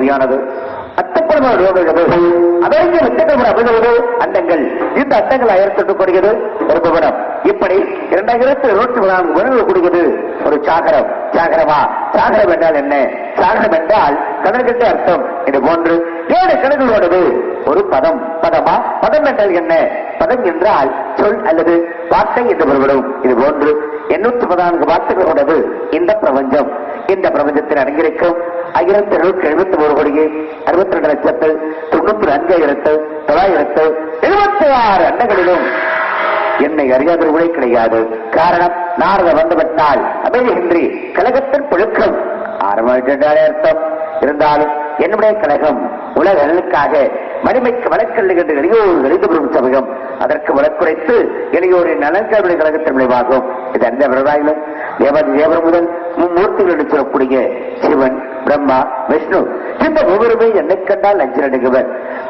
பகுதியானது அதற்கு அண்டங்கள். இந்த அட்டங்கள் ஒரு இப்படி இரண்டாயிரத்தி ஒரு சாகரம். சாகரமா? சாகரம் என்றால் என்ன? சாகரம் என்றால் அர்த்தம். இது போன்று ஏழு கடல்களோடது ஒரு பதம். பதமா? பதம் என்றால் என்ன? பதம் என்றால் சொல் அல்லது வார்த்தை என்று பொருள்படும் இது போன்று எண்ணூத்தி பதினான்கு வார்த்தைகளோடது இந்த பிரபஞ்சம். இந்த பிரபஞ்சத்தில் அடங்கியிருக்கும் ஆயிரத்தி எழுநூத்தி எழுபத்தி ஒரு கோடியே அறுபத்தி ரெண்டு லட்சத்து தொண்ணூத்தி நான்காயிரத்து தொள்ளாயிரத்து எழுபத்தி ஆறு அண்டங்களிலும் என்னை அறியாதவர்களே கிடையாது. காரணம் நாரத வந்துவிட்டால் அமைதியின்றி கழகத்தின் புழுக்கம். ஆரம்பித்தாலே அர்த்தம். இருந்தாலும் என்னுடைய கழகம் உலக நலனுக்காக மணிமைக்கு வழக்கல்லுகின்ற இளையோர் எழுதுபெறும் சமயம். அதற்கு வழக்குரைத்து இளையோரின் நலன்காவிட கழகத்தின் விளைவாகும். இது அந்த விவசாயிலும் தேவதி தேவர் முதல் மும்மூர்த்திகள் என்று சொல்லக்கூடிய சிவன் பிரம்மா விஷ்ணு. இந்த ஒவ்வொருமே என்னை கண்டால் அஞ்சல் அணுகுவர்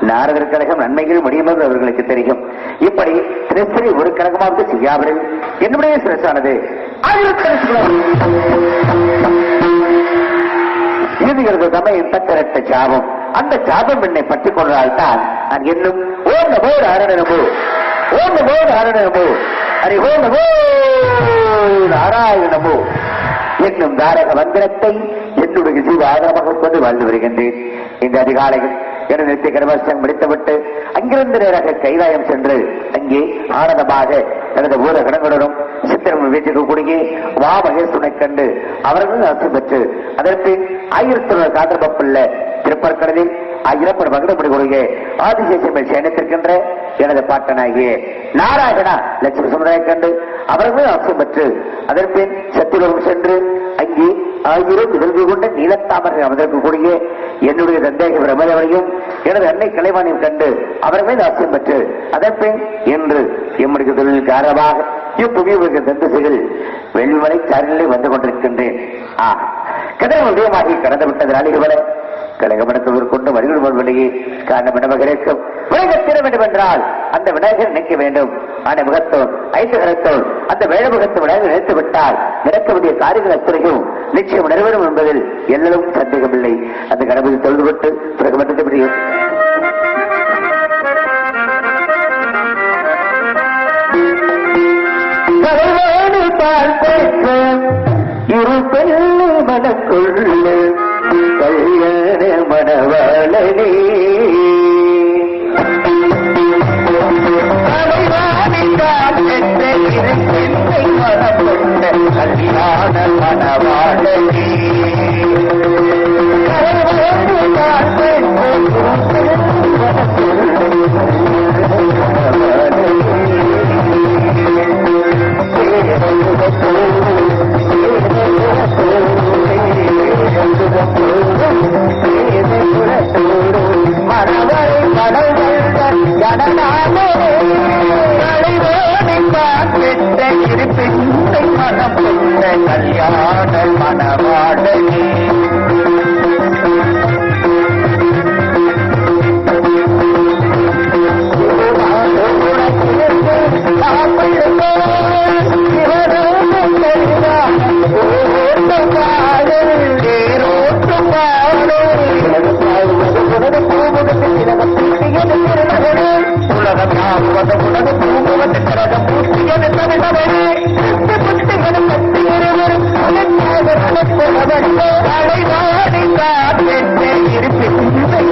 நாரதர் கழகம் நன்மைகள் முடியுமென்று அவர்களுக்கு தெரியும். இப்படி தினசரி ஒரு கழகமாவது செய்யாமல் என்னுடைய சிறசானது இறுதிகிறது சமயம் பத்திரட்ட சாபம். அந்த சாபம் என்னை பற்றிக் கொண்டால் தான் நான் என்னும் ஓம் நமோ அரணனமோ ஓம் நமோ அரணனமோ ஹரி ஓம் நமோ நாராயணமோ என்னும் தாரக மந்திரத்தை என்னுடைய ஜீவ ஆதாரமாக கொண்டு வாழ்ந்து வருகின்றேன். இந்த அதிகாலையில் எனது நித்திய கர்மஸ்தம் முடித்துவிட்டு அங்கிருந்து நேராக கைலாயம் சென்று அங்கே ஆனந்தமாக எனது ஊர கடங்களுடனும் சித்திரம் கூடிய வா மகேஸ்வரனை கண்டு அவர்கள் அர்த்தம் பெற்று அதற்கு ஆயிரத்தி தொள்ளாயிரம் காதற்புள்ள திருப்பற்கடலில் ஆயிரப்படு மகிழப்படுகிற ஆதிசேஷன் சேனித்திருக்கின்ற எனது பாட்டனாகிய நாராயணா லட்சுமி சுந்தரை கண்டு அவர்களும் அர்த்தம் பெற்று அதற்பின் சத்திரம் சென்று அங்கே ஆயிரம் இதழ்வு கொண்ட நீலத்தாமரை அமர்ந்திருக்கக்கூடிய என்னுடைய சந்தேக பிரமதவரையும் எனது அன்னை கலைவாணியும் கண்டு அவர் மேல் ஆசியம் பெற்று அதற்பின் என்று எம்முடைய தொழில் காரணமாக இப்புவியுடைய தந்தசைகள் வெள்ளிமலை சாரலிலே வந்து கொண்டிருக்கின்றேன். ஆ கதை உதயமாகி கடந்து விட்டது நாளிகள் கழகமடத்தவர் கொண்டு வரிகள் வருவதையே காரணம் இடமகரேற்கும் விநாயகர் தீர வேண்டும் என்றால் அந்த விநாயகர் நினைக்க வேண்டும். ஆன முகத்தோன் ஐந்து கரத்தோன் அந்த வேழமுகத்து விநாயகர் நினைத்து விட்டால் நடக்கக்கூடிய காரியங்கள் அத்தனையும் நிச்சயம் நிறைவேறும் என்பதில் எல்லலும் சந்தேகமில்லை. அந்த கணபதி தொழுதுபட்டு பிறகு மட்டும் கலைவாணி இரு பெண்ணு மனக்குள்ள கல்யாண மணவாளனே.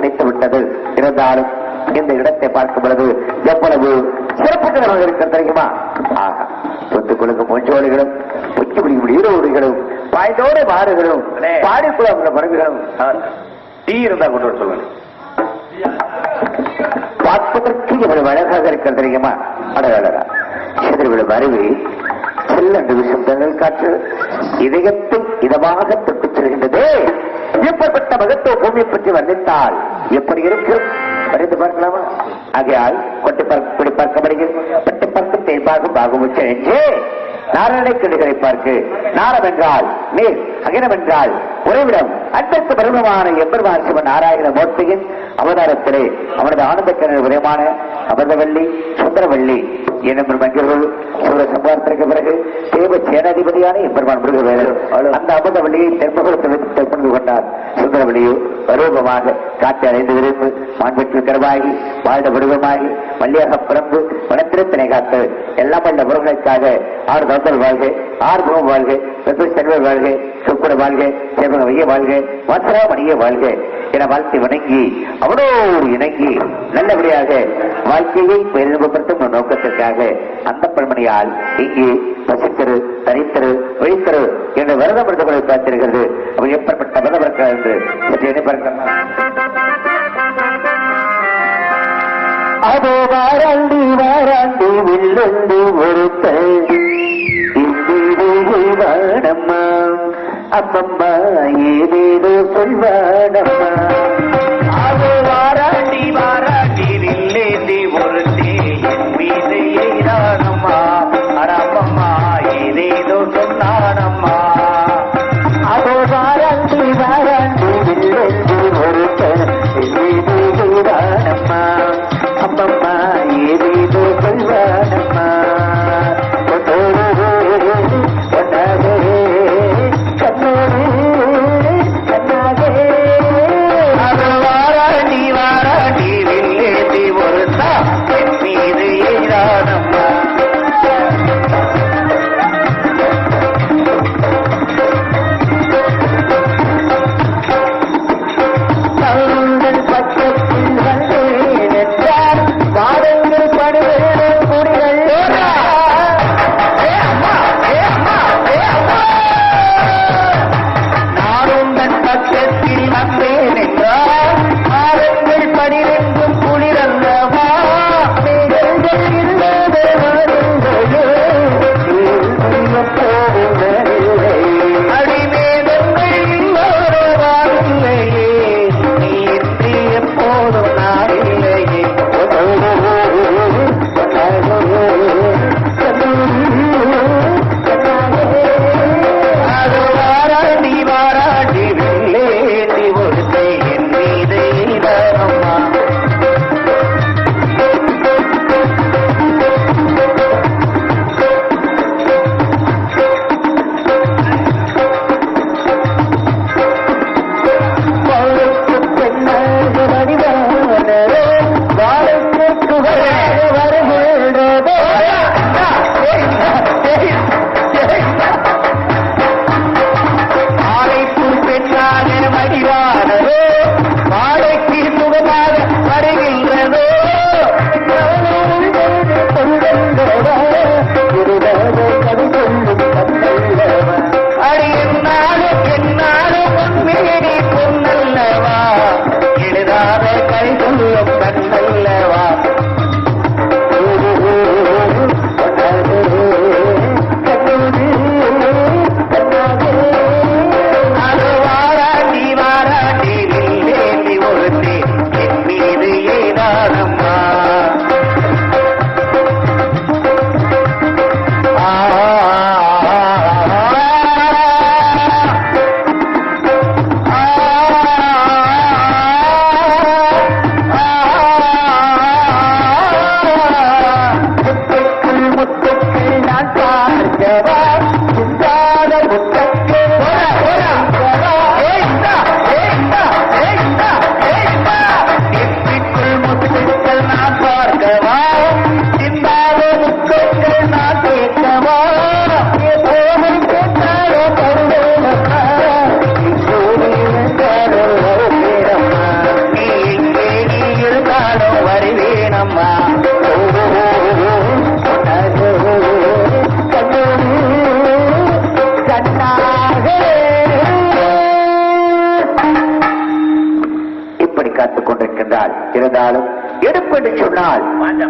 கிடைத்து விட்டது இருந்தாலும் இந்த இடத்தை பார்க்கும் பொழுது எவ்வளவு சிறப்புகரமாக இருக்க தெரியுமா? ஆஹா சொத்துக்களுக்கு மூச்சோலிகளும் உச்சி பிடிக்கும் ஈரோடுகளும் பாய்ந்தோட மாறுகளும் பாடிக்குள்ள மருந்துகளும். டீ இருந்தா கொண்டு வர சொல்லுங்க. பார்ப்பதற்கு இவ்வளவு அழகாக இருக்க தெரியுமா? அடகடகா சிதறிவிடும் அருவி செல்லண்டு விஷம் தங்கள் காற்று இதயத்தை இதமாக தொட்டுச் செல்கின்றது. எப்படிப்பட்ட மகத்துவ பூமியை பற்றி வர்ணித்தால் எப்படி இருக்கும் வரைந்து பார்க்கலாமா? ஆகையால் கொட்டி பார்க்க பார்க்கப்படுகிறது. பட்டு பார்க்க தேய்பாக பாகுமுச்ச என்று நாரணை கிடுகளை பார்க்கு. நாரம் என்றால் நீர் அகிலம் என்றால் உறைவிடம் அன்பற்கு பிரபலமான எம்பெருமான் சிவன் நாராயண மூர்த்தியின் அவதாரத்திலே அவனது ஆனந்த கிணறு உதயமான அமிர்தவள்ளி சுந்தரவள்ளி என்னும் மஞ்சள் சூர சம்பாரத்திற்கு பிறகு தேவ சேனாதிபதியான எம்பெருமான் முருகவேலர் அந்த அமிர்தவள்ளியை தென்பகுலத்தில் வைத்து கொண்டார். சுந்தரவள்ளியோ அரூபமாக காட்டி அடைந்து விரும்பு மாண்பெற்று கருவாகி வாழ்ந்த வடிவமாகி வள்ளியாக பிறந்து வனத்திரத்தினை காத்து எல்லாம் வந்த முருகனுக்காக ஆறு தந்தல் வாழ்க ஆறு முகம் வாழ்க வெப்ப செல்வர் வாழ்க சுக்குட வாழ்க சேவக வைய வாழ்க வாசராமணிய வாழ்க. என வாழ்த்தி வணங்கி அவனோடு இணங்கி நல்லபடியாக வாழ்க்கையை பெருமைப்படுத்தும் ஒரு நோக்கத்திற்காக அந்த பெண்மணியால் இங்கே பசித்தரு தனித்தரு வெளித்தரு என்று விரதம் எடுத்துக்கொள்ள பார்த்திருக்கிறது அவர் எப்படிப்பட்ட விரதம் இருக்கிறார் என்று சற்று எண்ணி பார்க்கலாம்? அதோ வாராண்டி வாராண்டி வில்லுண்டு ஒருத்தர் வாடம்மா அப்பம்மா ஏதேதோ சொல்வாடம்மா அது வாராண்டி வாரா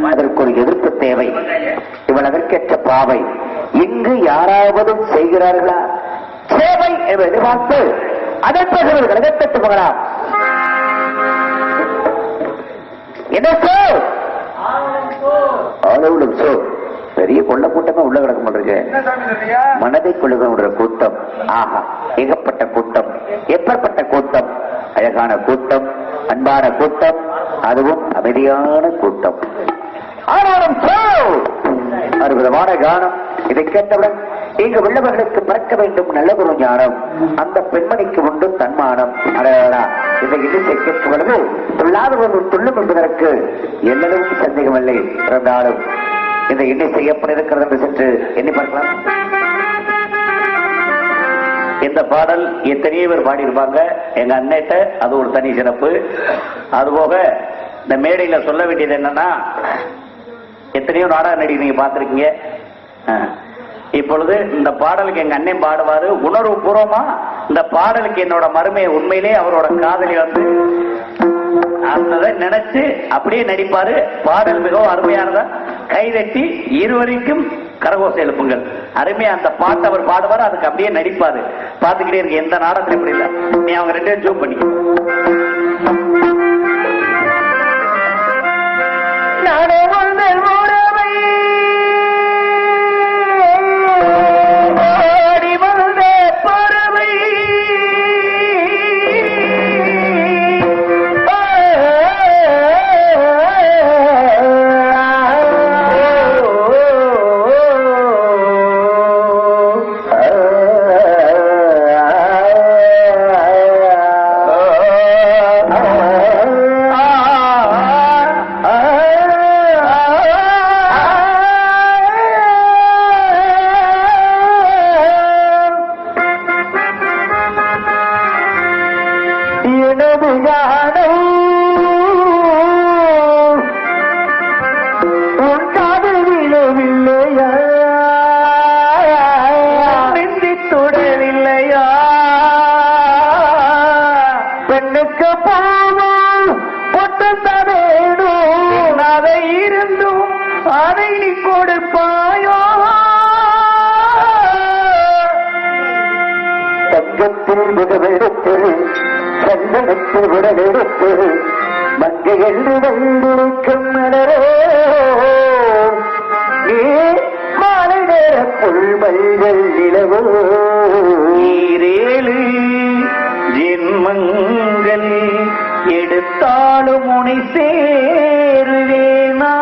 அதற்கு ஒரு எதிர்ப்பு தேவை. இவன் அதற்கேற்ற பாவை. இங்கு யாராவது செய்கிறார்களா? சேவை என்று எதிர்பார்த்து அதன் பிறகு ஒரு என்ன சார் பெரிய கொள்ள கூட்டமா உள்ள கிடக்க மாட்டிருக்கு மனதை கொள்ளுகின்ற கூட்டம். ஆஹா ஏகப்பட்ட கூட்டம். எப்பேற்பட்ட கூட்டம்? அழகான கூட்டம் அன்பான கூட்டம் அதுவும் அமைதியான கூட்டம். ஆனாலும் அற்புதமான கானம். இதை கேட்டவுடன் இங்கு உள்ளவர்களுக்கு பிறக்க வேண்டும் நல்ல ஒரு ஞானம். அந்த பெண்மணிக்கு உண்டு தன்மானம். இதை இந்த இடிசை கேட்கும் பொழுது ஒரு துள்ளும் என்பதற்கு எல்லளவும் சந்தேகமில்லை. இருந்தாலும் இந்த எண்ணி செய்யப்பட்டிருக்கிறது என்று சென்று எண்ணி பார்க்கலாம். இந்த பாடல் எத்தனையோ பேர் பாடியிருப்பாங்க. எங்க அன்னைட்ட அது ஒரு தனி சிறப்பு. அதுபோக இந்த மேடையில சொல்ல வேண்டியது என்னன்னா எத்தனையோ நாடக நடிகை நீங்க பார்த்துருக்கீங்க. இப்பொழுது இந்த பாடலுக்கு எங்க அண்ணன் பாடுவாரு. உணர்வு பூர்வமா இந்த பாடலுக்கு என்னோட மருமையை உண்மையிலே அவரோட காதலி வந்து அந்த நினைச்சு அப்படியே நடிப்பாரு. பாடல் மிகவும் அருமையானதா. கைதட்டி இருவருக்கும் கரகோசை எழுப்புங்கள். அருமையா அந்த பாட்டு அவர் பாடுவார் அதுக்கு அப்படியே நடிப்பாரு. பாத்துக்கிட்டே இருக்கு எந்த நாடகத்திலும் இப்படி இல்ல. நீ அவங்க ரெண்டு பேரும் ஜூம் பண்ணிக்க. தங்கத்தில் விடவெடுத்து சந்தனத்தில் விடவெடுத்து மங்கை என்று வந்திருக்கும் மலரோ. நீ மாலை நேர புல்மல்கள் நிலவோ? ஈரேழு ஜென்மங்கள் எடுத்தாலும் உனை சேருவேனா?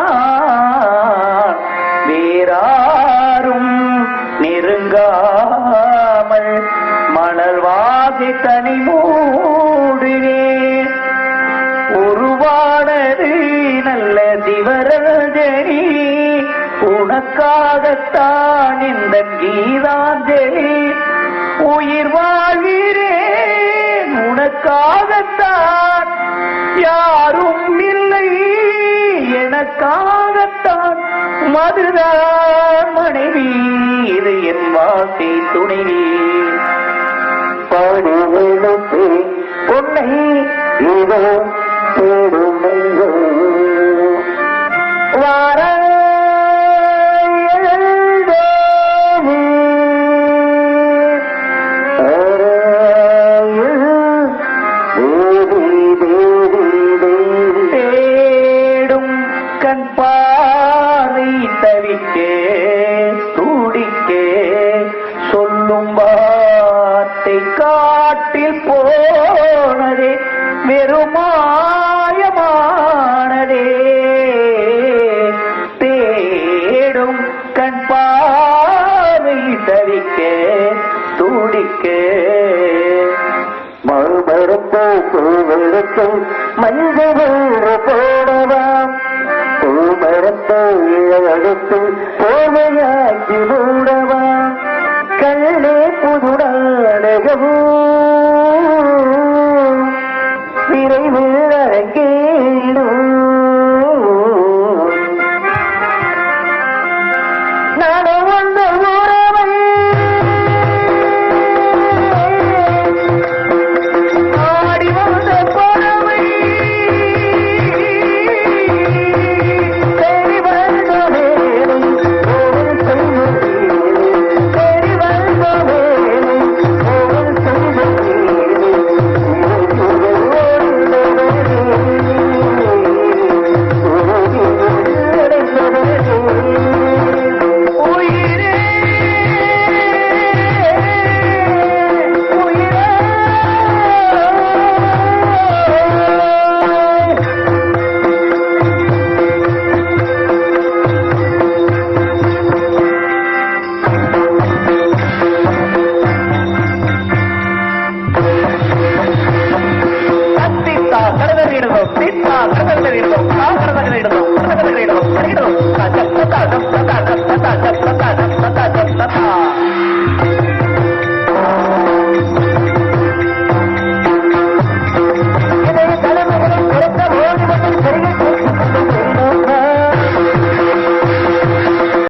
வாசி தனி மூடுவேன் உருவானது நல்ல சிவரஞ்சனி உனக்காகத்தான் இந்த கீதாஞ்சலி உயிர் வாழ்கிறேன் உனக்காகத்தான். யாரும் இல்லை எனக்காகத்தான். மதுதான் மனைவி இது என் வாசி துணைவி. பாடி எழுப்பி உன்னை இதோ தேடுமையோ துடிக்க மறுபடுத்து பூவெடுத்து